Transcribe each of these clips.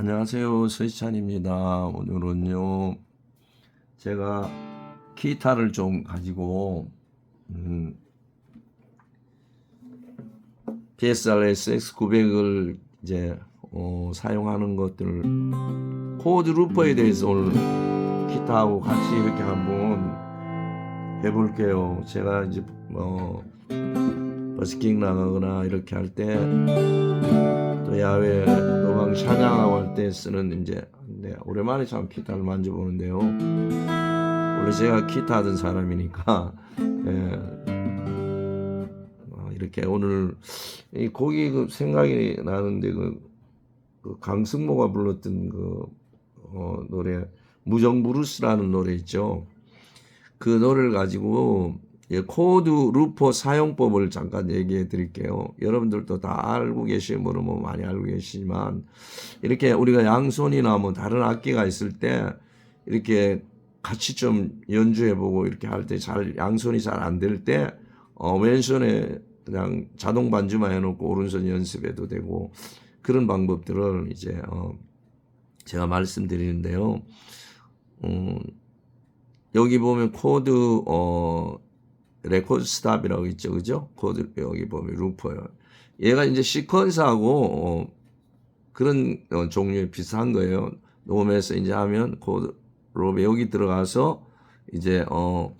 안녕하세요. 서희찬입니다. 오늘은요, 제가 기타를 좀 가지고, 음, PSRS X900을 이제, 어, 사용하는 것들, 코드 루퍼에 대해서 오늘 기타하고 같이 이렇게 한번 해볼게요. 제가 이제, 어, 버스킹 나가거나 이렇게 할 때, 또 야외 노방 찬양하고 할때 쓰는 이제 네, 오랜만에 참 기타를 만져보는데요. 원래 제가 기타 하던 사람이니까 예, 어, 이렇게 오늘 이 곡이 그 생각이 나는데 그, 그 강승모가 불렀던 그 어, 노래 무정 브루스라는 노래 있죠. 그 노래를 가지고 예, 코드 루퍼 사용법을 잠깐 얘기해 드릴게요. 여러분들도 다 알고 계시면 뭐, 뭐 많이 알고 계시지만 이렇게 우리가 양손이나 뭐 다른 악기가 있을 때 이렇게 같이 좀 연주해 보고 이렇게 할 때 잘 양손이 잘 안 될 때 어, 왼손에 그냥 자동 반주만 해놓고 오른손 연습해도 되고 그런 방법들을 이제 어, 제가 말씀드리는데요. 음, 여기 보면 코드 어 레코드 스탑이라고 있죠, 그죠? 코드 여기 보면 루퍼요. 얘가 이제 시퀀스하고 어, 그런 어, 종류의 비슷한 거예요. 녹음해서 이제 하면 코드 로베 여기 들어가서 이제 어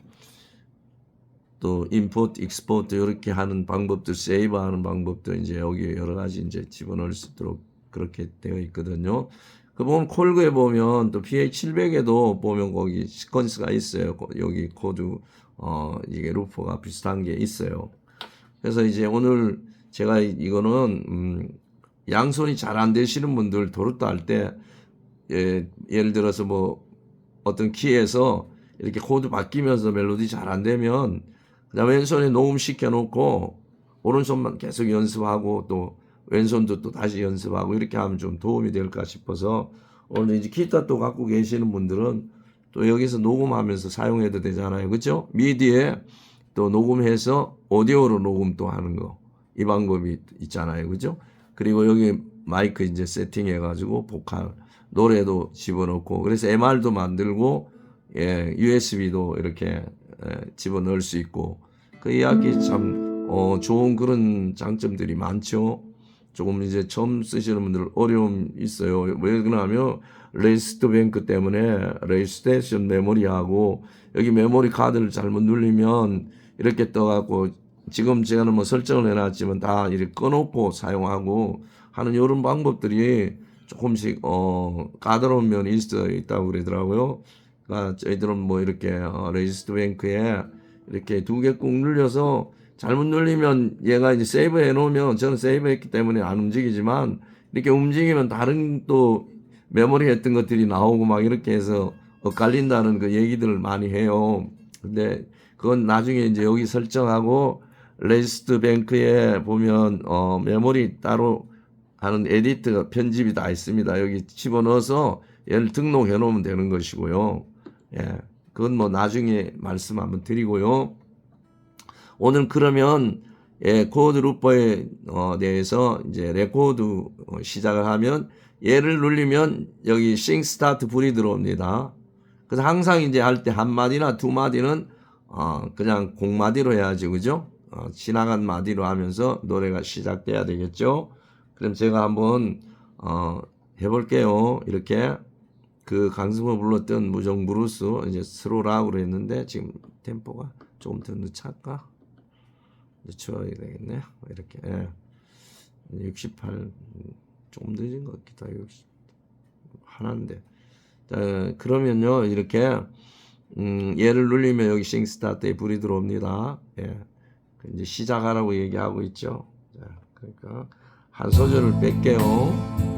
또 임포트, 익스포트 이렇게 하는 방법들, 세이브하는 방법도 이제 여기 여러 가지 이제 집어넣을 수 있도록 그렇게 되어 있거든요. 그 보면 콜그에 보면 또 PA700에도 보면 거기 시퀀스가 있어요. 여기 코드 어 이게 루퍼가 비슷한 게 있어요. 그래서 이제 오늘 제가 이거는 음 양손이 잘 안 되시는 분들 도르트 할때 예, 예를 들어서 뭐 어떤 키에서 이렇게 코드 바뀌면서 멜로디 잘 안 되면 그다음 왼손에 녹음 시켜 놓고 오른손만 계속 연습하고 또 왼손도 또 다시 연습하고 이렇게 하면 좀 도움이 될까 싶어서 오늘 이제 기타 또 갖고 계시는 분들은 또 여기서 녹음하면서 사용해도 되잖아요. 그렇죠? 미디에 또 녹음해서 오디오로 녹음 또 하는 거. 이 방법이 있잖아요. 그죠? 그리고 여기 마이크 이제 세팅해 가지고 보컬 노래도 집어넣고 그래서 MR도 만들고 예, USB도 이렇게 예, 집어넣을 수 있고 그 이야기 참 어, 좋은 그런 장점들이 많죠. 조금 이제 처음 쓰시는 분들 어려움 있어요. 왜 그러냐면 레이스트 뱅크 때문에 레이스테이션 메모리하고 여기 메모리 카드를 잘못 누르면 이렇게 떠갖고 지금 제가는 뭐 설정을 해놨지만 다 이렇게 꺼놓고 사용하고 하는 이런 방법들이 조금씩 어 까다로운 면이 있어 있다고 그러더라고요. 그러니까 저희들은 뭐 이렇게 어, 레지스트 뱅크에 이렇게 두 개 꾹 눌려서 잘못 눌리면 얘가 이제 세이브 해놓으면 저는 세이브 했기 때문에 안 움직이지만 이렇게 움직이면 다른 또 메모리 했던 것들이 나오고 막 이렇게 해서 엇갈린다는 그 얘기들을 많이 해요. 근데 그건 나중에 이제 여기 설정하고 레지스트 뱅크에 보면 어 메모리 따로 하는 에디트 편집이 다 있습니다. 여기 집어 넣어서 얘를 등록해 놓으면 되는 것이고요. 예. 그건 뭐 나중에 말씀 한번 드리고요. 오늘 그러면 예, 코드 루퍼에 어, 대해서 이제 레코드 어, 시작을 하면 얘를 눌리면 여기 싱 스타트 불이 들어옵니다. 그래서 항상 이제 할 때 한 마디나 두 마디는 어, 그냥 공마디로 해야지 그죠? 어, 지나간 마디로 하면서 노래가 시작돼야 되겠죠? 그럼 제가 한번 어, 해볼게요. 이렇게 그 강승호 불렀던 무정 브루스 이제 스로라고 그랬는데 지금 템포가 조금 더 늦출까? 늦춰야 되겠네. 이렇게 예. 68 조금 늦은 것 같기도 하고 60 하나인데 자, 그러면요 이렇게 음, 얘를 눌리면 여기 싱스타트에 불이 들어옵니다. 예. 이제 시작하라고 얘기하고 있죠. 자, 그러니까 한 소절을 뺄게요.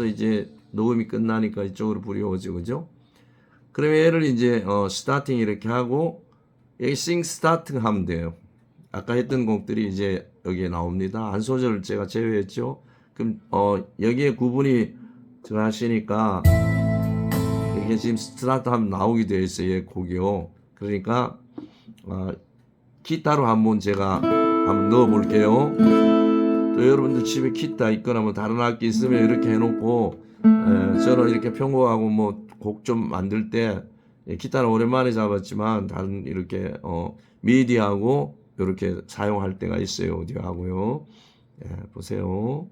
이제 녹음이 끝나니까 이쪽으로 불이 오죠, 그죠? 그러면 얘를 이제 어, 스타팅 이렇게 하고 여기 싱 스타트 하면 돼요. 아까 했던 곡들이 이제 여기에 나옵니다. 한 소절을 제가 제외했죠. 그럼 어, 여기에 구분이 들어가시니까 이게 지금 스타트 하면 나오게 되어 있어요. 얘 곡이요. 그러니까 어, 기타로 한번 제가 한번 넣어 볼게요. 또 여러분들 집에 기타 있거나 뭐 다른 악기 있으면 이렇게 해놓고 에, 저는 이렇게 편곡하고 뭐 곡 좀 만들 때 예, 기타는 오랜만에 잡았지만 다른 이렇게 어 미디하고 이렇게 사용할 때가 있어요 오디오하고요. 예, 보세요.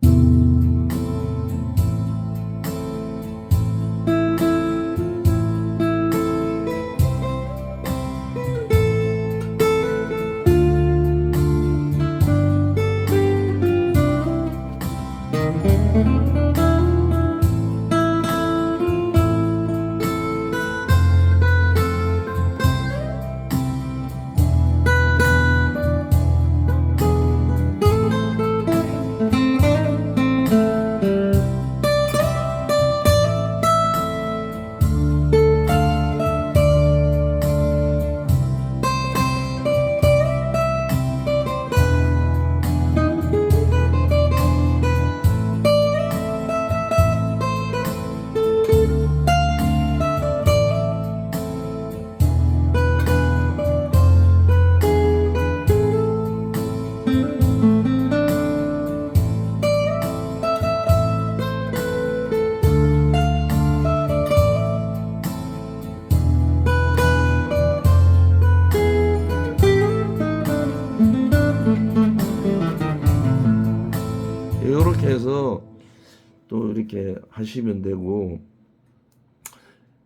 이렇게 하시면 되고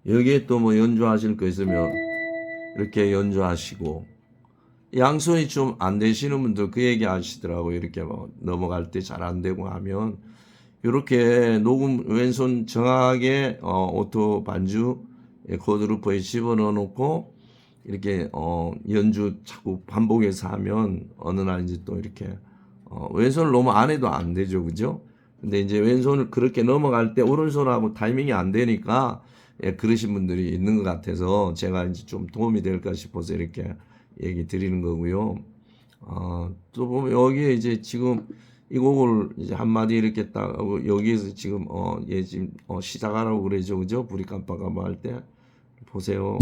여기에 또 뭐 연주하실 거 있으면 이렇게 연주하시고 양손이 좀 안 되시는 분들 그 얘기 하시더라고. 이렇게 뭐 넘어갈 때 잘 안 되고 하면. 이렇게 녹음 왼손 정확하게 어, 오토 반주 예, 코드루퍼에 집어넣어 놓고 이렇게 어, 연주 자꾸 반복해서 하면 어느 날 이제 또 이렇게 어, 왼손을 너무 안 해도 안 되죠, 그죠? 근데 이제 왼손을 그렇게 넘어갈 때 오른손하고 타이밍이 안 되니까 예, 그러신 분들이 있는 것 같아서 제가 이제 좀 도움이 될까 싶어서 이렇게 얘기 드리는 거고요. 어, 또 보면 여기에 이제 지금 이 곡을 이제 한마디 이렇게 딱 하고 여기에서 지금 어, 얘 지금 어, 시작하라고 그러죠, 그죠? 불이 깜빡깜빡 할 때 보세요.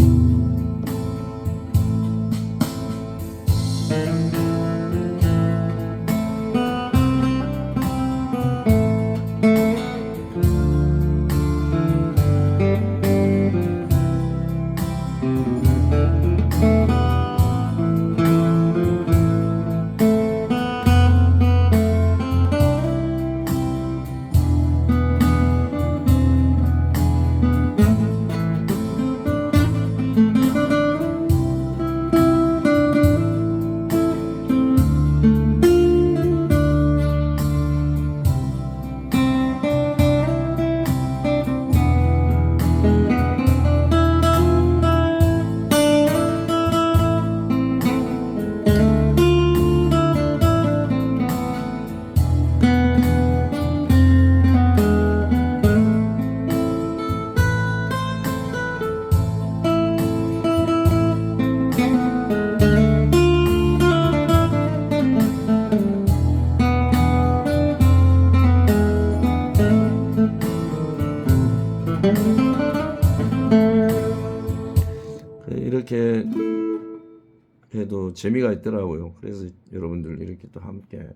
재미가 있더라고요. 그래서 여러분들 이렇게 또 함께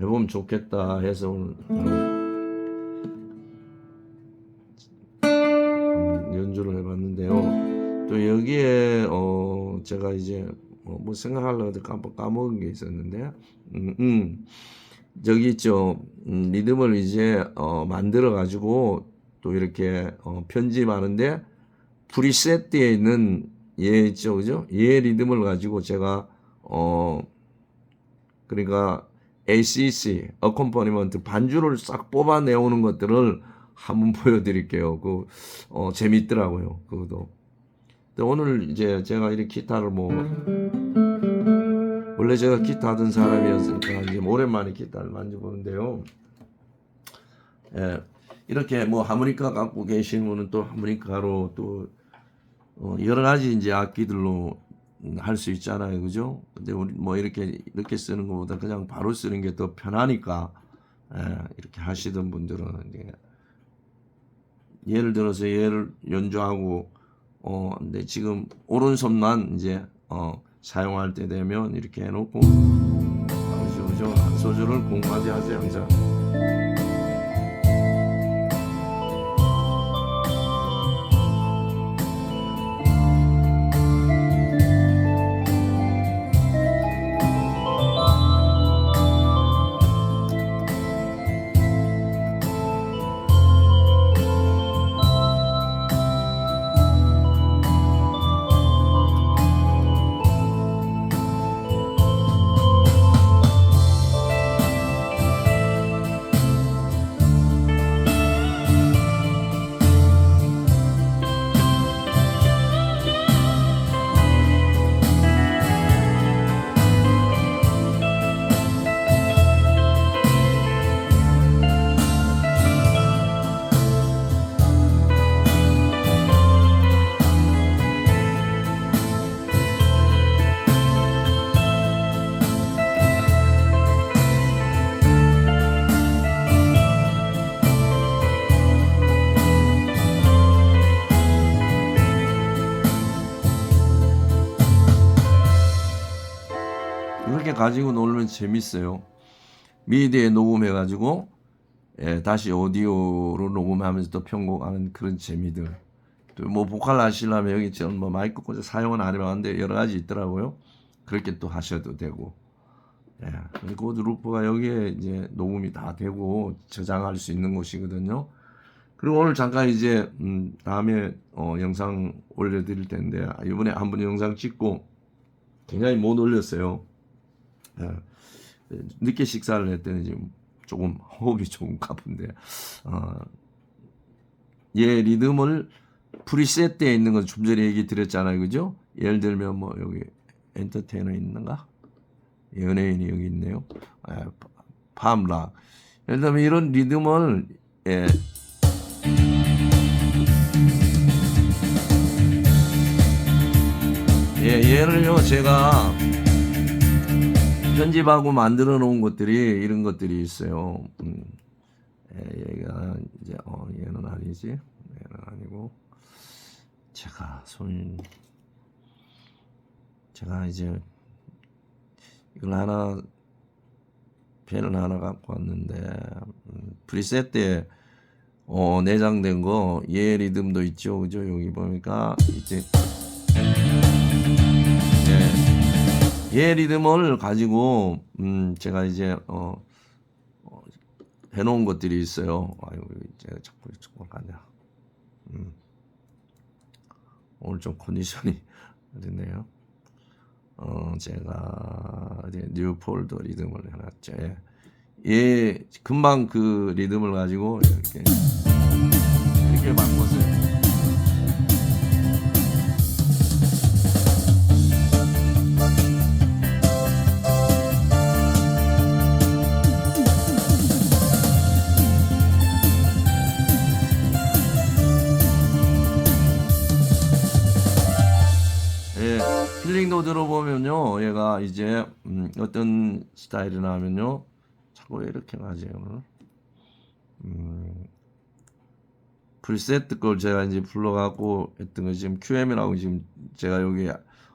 해보면 좋겠다 해서 오늘 음, 연주를 해봤는데요. 또 여기에 어 제가 이제 뭐, 뭐 생각하려고 깜빡 까먹은 게 있었는데, 음, 음. 저기 있죠. 음, 리듬을 이제 어 만들어 가지고 또 이렇게 어 편집하는데 프리셋되어 있는 얘 있죠, 그죠? 얘 리듬을 가지고 제가 어 그러니까 ACC, 어컴퍼니먼트 반주를 싹 뽑아 내오는 것들을 한번 보여드릴게요. 그 어, 재밌더라고요. 그것도. 근데 오늘 이제 제가 이렇게 기타를 뭐 원래 제가 기타 하던 사람이었으니까 이제 오랜만에 기타를 만져보는데요. 예, 이렇게 뭐 하모니카 갖고 계신 분은 또 하모니카로 또 어, 여러 가지 이제 악기들로 할 수 있잖아요, 그죠? 근데 우리 뭐 이렇게 이렇게 쓰는 것보다 그냥 바로 쓰는 게 더 편하니까 예, 이렇게 하시던 분들은 이제 예를 들어서 얘를 연주하고 어 근데 지금 오른손만 이제 어 사용할 때 되면 이렇게 해놓고 그죠, 그죠? 한 소절을 공부하지 하세요 항상. 가지고 놀면 재밌어요. 미디에 녹음해가지고 예, 다시 오디오로 녹음하면서 또 편곡하는 그런 재미들. 또 뭐 보컬 하시려면 여기 저는 뭐 마이크 꽂아 사용은 안 해봤는데 여러 가지 있더라고요. 그렇게 또 하셔도 되고. 예, 그리고 루프가 여기에 이제 녹음이 다 되고 저장할 수 있는 곳이거든요. 그리고 오늘 잠깐 이제 음, 다음에 어, 영상 올려드릴 텐데 아, 이번에 한 번 영상 찍고 굉장히 못 올렸어요. 예. 늦게 식사를 했더니 지금 조금 호흡이 조금 가쁜데 어, 얘 리듬을 프리셋되어 있는 건 좀 전에 얘기 드렸잖아요. 그죠? 예를 들면 뭐 여기 엔터테이너 있는가? 연예인이 여기 있네요. 아, 팜락. 예를 들면 이런 리듬을 예, 예, 얘를요 제가 편집하고 만들어 놓은 것들이 이런 것들이 있어요. 음, 예, 얘가 이제 어 얘는 아니지, 얘는 아니고 제가 손 제가 이제 이걸 하나 펜을 하나 갖고 왔는데 음, 프리셋 때 어, 내장된 거얘 리듬도 있죠, 그죠? 여기 보니까 이제 예. 얘 리듬을 가지고 음 제가 이제 어, 어 해놓은 것들이 있어요. 아유 이제 자꾸 자꾸 가냐. 음 오늘 좀 컨디션이 어딨네요. 어 제가 이제 뉴폴더 리듬을 해놨죠. 예. 얘 금방 그 리듬을 가지고 이렇게 이렇게 바꿨어요. 힐링도 들어보면요, 얘가 이제 음, 어떤 스타일이나 하면요, 자꾸 왜 이렇게 가죠? 음, 프리셋 걸 제가 이제 불러갖고 했던 거 지금 QM이라고 지금 제가 여기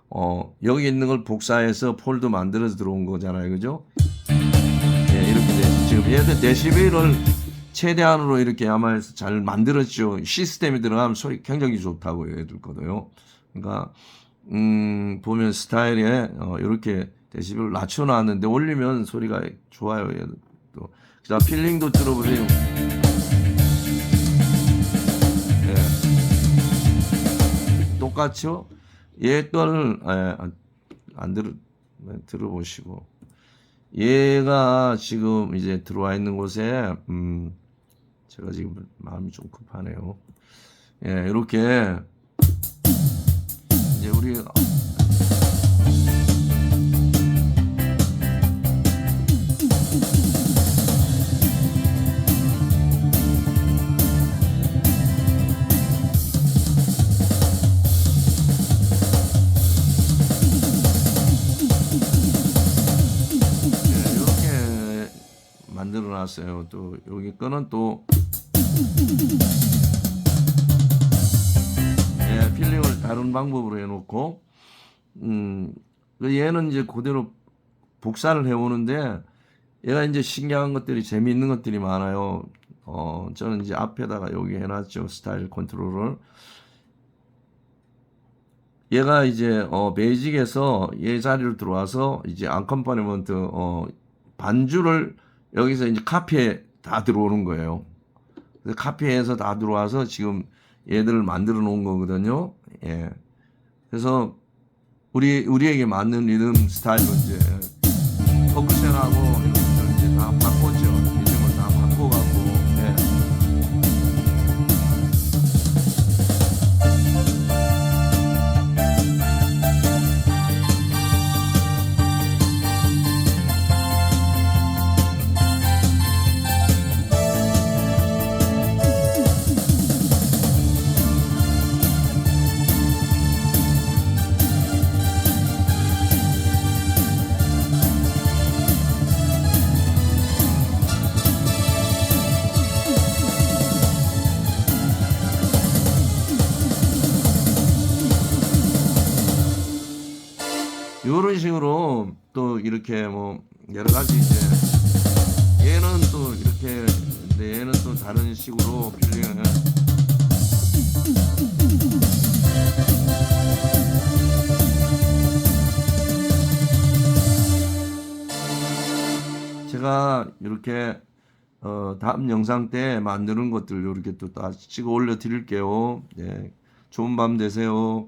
어 여기 있는 걸 복사해서 폴드 만들어서 들어온 거잖아요, 그죠? 예, 이렇게 돼. 지금 얘들 데시벨을 최대한으로 이렇게 아마 해서 잘 만들었죠. 시스템이 들어가면 소리 굉장히 좋다고 얘들 거도요. 그러니까 음, 보면 스타일에 어, 이렇게 데시벨 낮춰놨는데 올리면 소리가 좋아요. 또. 그다음 필링도 들어보세요. 예. 똑같죠? 얘 거를 예, 안, 안 들어 들어보시고 얘가 지금 이제 들어와 있는 곳에 음, 제가 지금 마음이 좀 급하네요. 예, 이렇게 이제 우리 예, 만들어 놨어요. 또 여기 거는 또 필링을 다른 방법으로 해놓고 음, 그 얘는 이제 그대로 복사를 해오는데 얘가 이제 신기한 것들이 재미있는 것들이 많아요. 어, 저는 이제 앞에다가 여기 해놨죠. 스타일 컨트롤을. 얘가 이제 어 베이직에서 얘 자리로 들어와서 이제 안컴파니먼트 어 반주를 여기서 이제 카피에 다 들어오는 거예요. 카피해서 다 들어와서 지금 얘들을 만들어 놓은 거거든요. 예. 그래서 우리 우리에게 맞는 리듬 스타일로 이제 이런 식으로 또 이렇게 뭐 여러 가지 이제 얘는 또 이렇게 근데 얘는 또 다른 식으로 필링을 제가 이렇게 어 다음 영상 때 만드는 것들 이렇게 또 다 찍어 올려 드릴게요. 네. 좋은 밤 되세요.